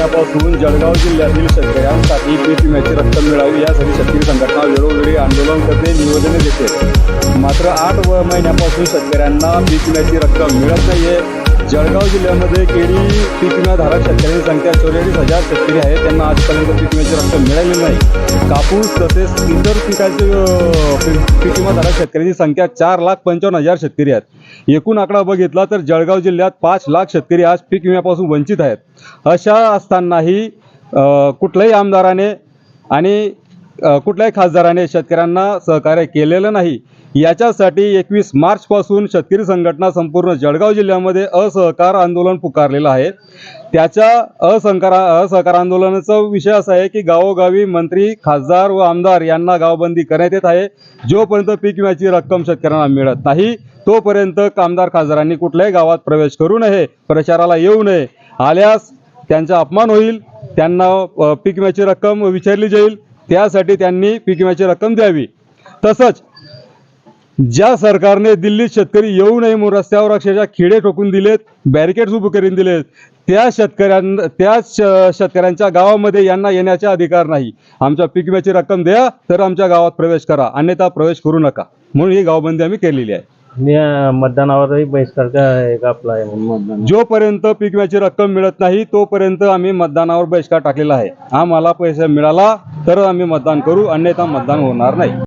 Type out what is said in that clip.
महिन्यापासून जळगाव जिल्ह्यातील शेतकऱ्यांसाठी पीक विम्याची रक्कम मिळावी यासाठी शेतकरी संघटना वेळोवेळी आंदोलन करते निवेदने देते. मात्र आठ व महिन्यापासून शेतकऱ्यांना पीक विम्याची रक्कम मिळत नाहीये. जळगाव जिल्ह्यामध्ये केळी पीक विमाधारक शेतकऱ्यांची संख्या चौवेचाळीस हजार शेतकरी आहे त्यांना आजपर्यंत पीक विम्याची रक्कम मिळाली नाही. कापूस तसेच इतर पिकाचे पीक विमाधारक शेतकऱ्यांची संख्या चार लाख पंचावन्न हजार शेतकरी आहेत. एकूण आकडा बघितला तर जळगाव जिल्ह्यात पाच लाख शेतकरी आज पीक विम्यापासून वंचित आहेत. अशा असतानाही कुठल्याही आमदाराने आणि कुठल्याही खासदाराने शेतकऱ्यांना सहकार्य केलेलं नाही. याच्यासाठी एकवीस मार्चपासून शेतकरी संघटना संपूर्ण जळगाव जिल्ह्यामध्ये असहकार आंदोलन पुकारलेलं आहे. त्याच्या असहकार असहकार आंदोलनाचा विषय असा आहे की गावोगावी मंत्री खासदार व आमदार यांना गावबंदी करण्यात येत आहे. जोपर्यंत पीक विम्याची रक्कम शेतकऱ्यांना मिळत नाही तोपर्यंत कामदार खासदारांनी कुठल्याही गावात प्रवेश करू नये प्रचाराला येऊ नये. आल्यास त्यांचा अपमान होईल त्यांना पीक विम्याची रक्कम विचारली जाईल. त्यासाठी त्यांनी पीक विम्याची रक्कम द्यावी. तसंच ज्या सरकारने दिल्लीत शेतकरी येऊ नये म्हणून रस्त्यावर अक्षरशः खिडे ठोकून दिलेत बॅरिकेड्स उभे करून दिलेत त्या शेतकऱ्यांना त्या शेतकऱ्यांच्या गावामध्ये यांना येण्याचा अधिकार नाही. आमच्या पीक विम्याची रक्कम द्या तर आमच्या गावात प्रवेश करा. अन्यथा प्रवेश करू नका. म्हणून ही गावबंदी आम्ही केलेली आहे. मी अं, मतदानावरही बहिष्कार का- आपला आहे? म्हणून मतदान. जोपर्यंत पीक विम्याची रक्कम मिळत नाही तोपर्यंत आम्ही मतदानावर बहिष्कार टाकलेला आहे. आम्हाला पैसा मिळाला तर आम्ही मतदान करू अन्यथा मतदान होणार नाही.